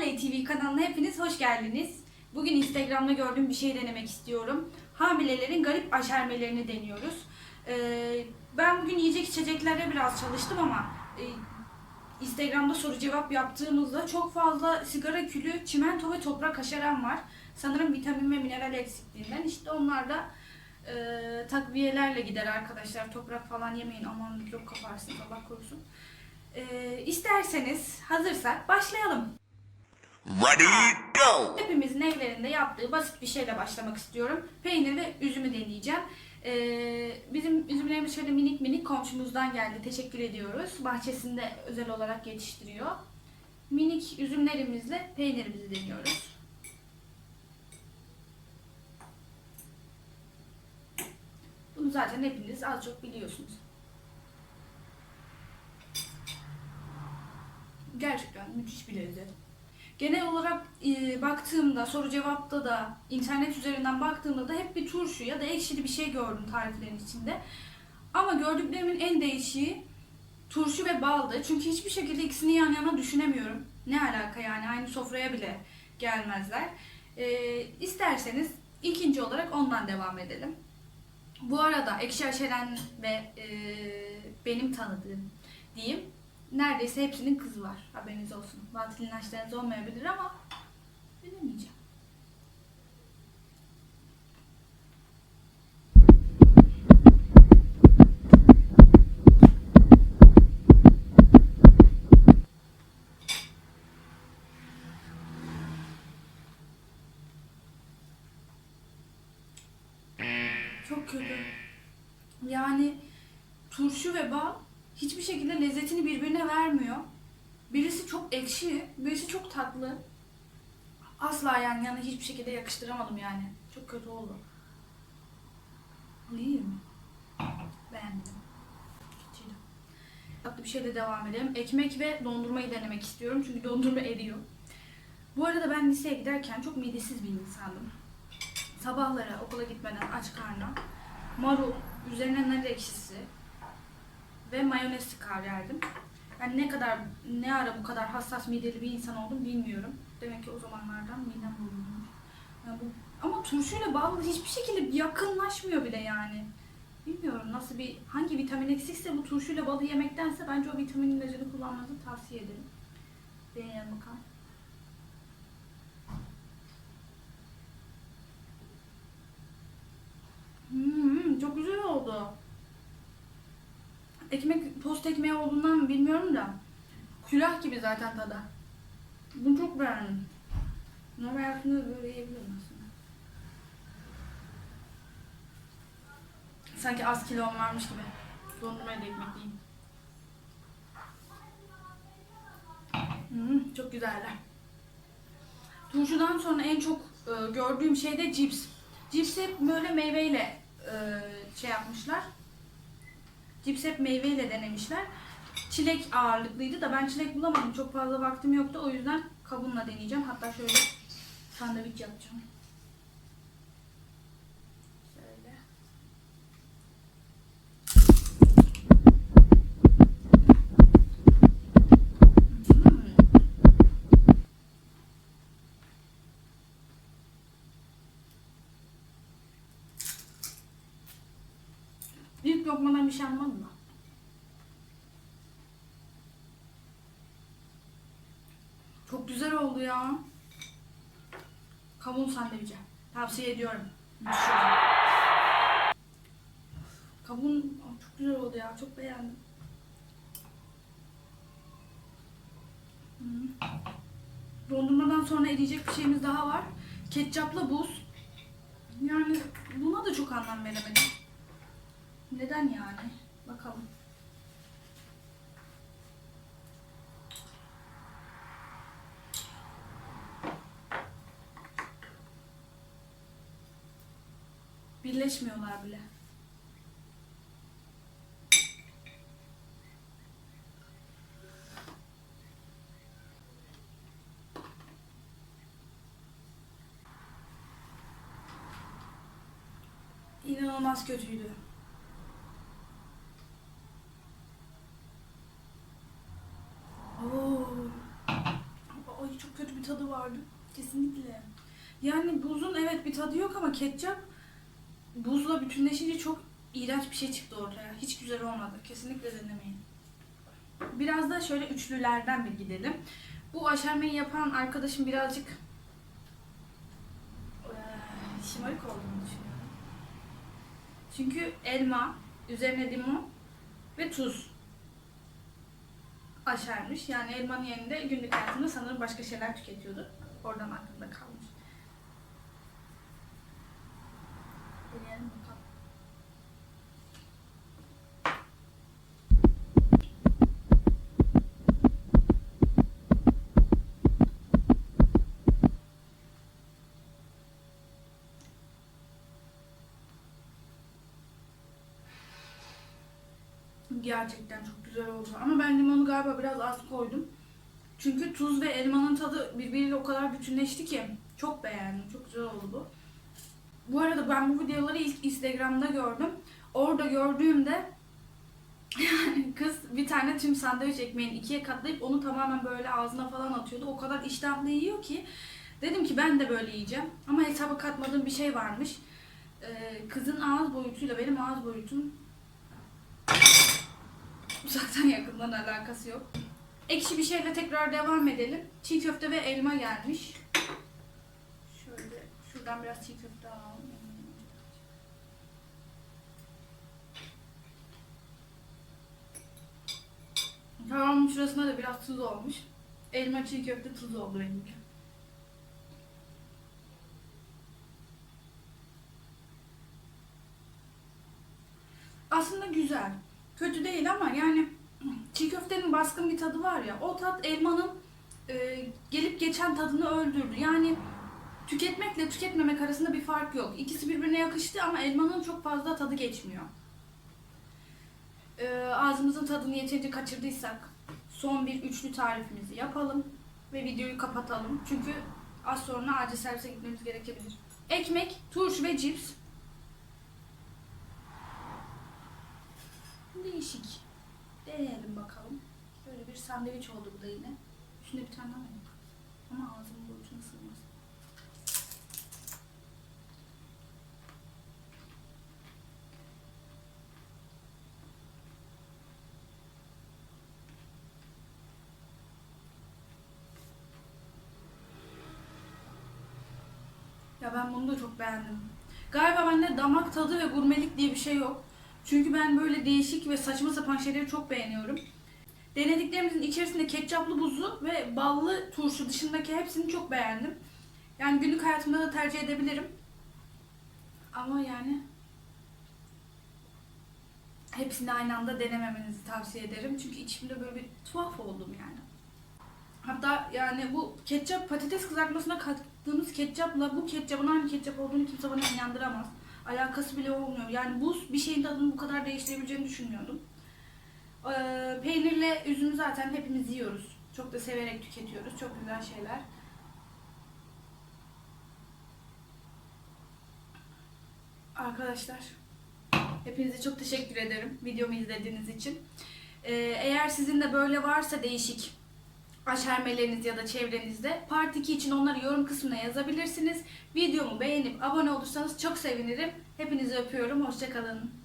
Harley TV kanalına hepiniz hoş geldiniz. Bugün Instagram'da gördüğüm bir şey denemek istiyorum. Hamilelerin garip aşermelerini deniyoruz. Ee, ben bugün yiyecek içeceklere biraz çalıştım ama e, Instagram'da soru cevap yaptığımızda çok fazla sigara külü, çimento ve toprak aşeren var. Sanırım vitamin ve mineral eksikliğinden. İşte onlar da e, takviyelerle gider arkadaşlar. Toprak falan yemeyin aman mikrop kaparsın Allah korusun. E, isterseniz hazırsak başlayalım. Ready, go! Hepimizin evlerinde yaptığı basit bir şeyle başlamak istiyorum. Peynir ve üzümü deneyeceğim. Ee, bizim üzümlerimiz şöyle minik minik komşumuzdan geldi. Teşekkür ediyoruz. Bahçesinde özel olarak yetiştiriyor. Minik üzümlerimizle peynirimizi deniyoruz. Bunu zaten hepiniz az çok biliyorsunuz. Gerçekten müthiş bir lezzet. Genel olarak e, baktığımda, soru cevapta da, internet üzerinden baktığımda da hep bir turşu ya da ekşili bir şey gördüm tariflerin içinde. Ama gördüklerimin en değişiği turşu ve baldı. Çünkü hiçbir şekilde ikisini yan yana düşünemiyorum. Ne alaka yani aynı sofraya bile gelmezler. E, isterseniz ikinci olarak ondan devam edelim. Bu arada ekşi aşeren ve e, benim tanıdığım diyeyim neredeyse hepsinin kızı var. Haberiniz olsun. Batıl inançlarınız olmayabilir ama bilemeyeceğim. Çok kötü. Yani turşu ve bal hiçbir şekilde lezzetini vermiyor. Birisi çok ekşi, birisi çok tatlı. Asla yan yana hiçbir şekilde yakıştıramadım yani. Çok kötü oldu. İyi mi? Beğendim. Kötüydü. Tatlı bir şeyle devam edelim. Ekmek ve dondurmayı denemek istiyorum çünkü dondurma eriyor. Bu arada ben liseye giderken çok midesiz bir insandım. Sabahları okula gitmeden aç karnına marul, üzerine nar ekşisi, ve mayonez sıkar yerdim. Yani ne kadar ne ara bu kadar hassas mideli bir insan oldum bilmiyorum. Demek ki o zamanlardan midem bozulmuş. Yani bu, ama turşuyla bal hiçbir şekilde yakınlaşmıyor bile yani. Bilmiyorum nasıl bir hangi vitamin eksikse bu turşuyla balı yemektense bence o vitamin ilacını kullanmanızı tavsiye ederim. Deneyelim bakalım. Hmm, çok güzel oldu ekmek tost ekmeği olduğundan mı bilmiyorum da külah gibi zaten tadı. Bunu çok beğendim. Normal hayatımda böyle yiyebilirim aslında. Sanki az kilom varmış gibi. Dondurmayla ekmek yiyeyim. Hmm, çok güzeller. Turşudan sonra en çok e, gördüğüm şey de cips. Cips hep böyle meyveyle e, şey yapmışlar. Cips hep meyveyle denemişler. Çilek ağırlıklıydı da ben çilek bulamadım. Çok fazla vaktim yoktu. O yüzden kavunla deneyeceğim. Hatta şöyle sandviç yapacağım. Şöyle. Hmm. İlk lokmadan bir şey anlamadım da. Çok güzel oldu ya. Kavun sandviçi. Tavsiye ediyorum. Kavun çok güzel oldu ya. Çok beğendim. Dondurmadan sonra eriyecek bir şeyimiz daha var. Ketçapla buz. Yani buna da çok anlam veremedim. Neden yani? Bakalım. Birleşmiyorlar bile. İnanılmaz kötüydü. Oo. Ay çok kötü bir tadı vardı. Kesinlikle. Yani buzun evet bir tadı yok ama ketçap buzla bütünleşince çok iğrenç bir şey çıktı ortaya. Hiç güzel olmadı. Kesinlikle denemeyin. Biraz da şöyle üçlülerden bir gidelim. Bu aşermeyi yapan arkadaşım birazcık eee, şımarık olduğunu düşünüyorum. Çünkü elma, üzerine limon ve tuz aşermiş. Yani elmanın yerinde günlük hayatında sanırım başka şeyler tüketiyordu. Oradan aklımda kalmış. Deneyelim bakalım. Gerçekten çok güzel oldu. Ama ben limonu galiba biraz az koydum. Çünkü tuz ve elmanın tadı birbiriyle o kadar bütünleşti ki çok beğendim. Çok güzel oldu. Bu arada ben bu videoları ilk Instagram'da gördüm. Orada gördüğümde yani kız bir tane tüm sandviç ekmeğini ikiye katlayıp onu tamamen böyle ağzına falan atıyordu. O kadar iştahlı yiyor ki dedim ki ben de böyle yiyeceğim. Ama hesaba katmadığım bir şey varmış. Ee, kızın ağız boyutuyla benim ağız boyutum uzaktan yakından alakası yok. Ekşi bir şeyle tekrar devam edelim. Çiğ köfte ve elma gelmiş. Şöyle şuradan biraz çiğ köfte alalım. Tamam şurasına da biraz tuz olmuş. Elma çiğ köfte tuz oldu benimki. Aslında güzel. Kötü değil ama yani çiğ köftenin baskın bir tadı var ya o tat elmanın e, gelip geçen tadını öldürdü. Yani tüketmekle tüketmemek arasında bir fark yok. İkisi birbirine yakıştı ama elmanın çok fazla tadı geçmiyor. E, ağzımızın tadını yeterince kaçırdıysak son bir üçlü tarifimizi yapalım ve videoyu kapatalım. Çünkü az sonra acil servise gitmemiz gerekebilir. Ekmek, turşu ve cips. Değişik. Deneyelim bakalım. Böyle bir sandviç oldu bu da yine. Üstüne bir tane daha yaparız? Ama ağzımın boyutuna sığmaz. Ya ben bunu da çok beğendim. Galiba bende damak tadı ve gurmelik diye bir şey yok. Çünkü ben böyle değişik ve saçma sapan şeyleri çok beğeniyorum. Denediklerimizin içerisinde ketçaplı buzu ve ballı turşu dışındaki hepsini çok beğendim. Yani günlük hayatımda da tercih edebilirim. Ama yani hepsini aynı anda denememenizi tavsiye ederim. Çünkü içimde böyle bir tuhaf oldum yani. Hatta yani bu ketçap patates kızartmasına kattığımız ketçapla bu ketçapın aynı ketçap olduğunu kimse bana inandıramaz. Alakası bile olmuyor. Yani bu bir şeyin tadını bu kadar değiştirebileceğini düşünmüyordum. Ee, peynirle üzümü zaten hepimiz yiyoruz. Çok da severek tüketiyoruz. Çok güzel şeyler. Arkadaşlar hepinize çok teşekkür ederim videomu izlediğiniz için. Ee, eğer sizin de böyle varsa değişik aşermeleriniz ya da çevrenizde part 2 için onları yorum kısmına yazabilirsiniz. Videomu beğenip abone olursanız çok sevinirim. Hepinizi öpüyorum. Hoşçakalın.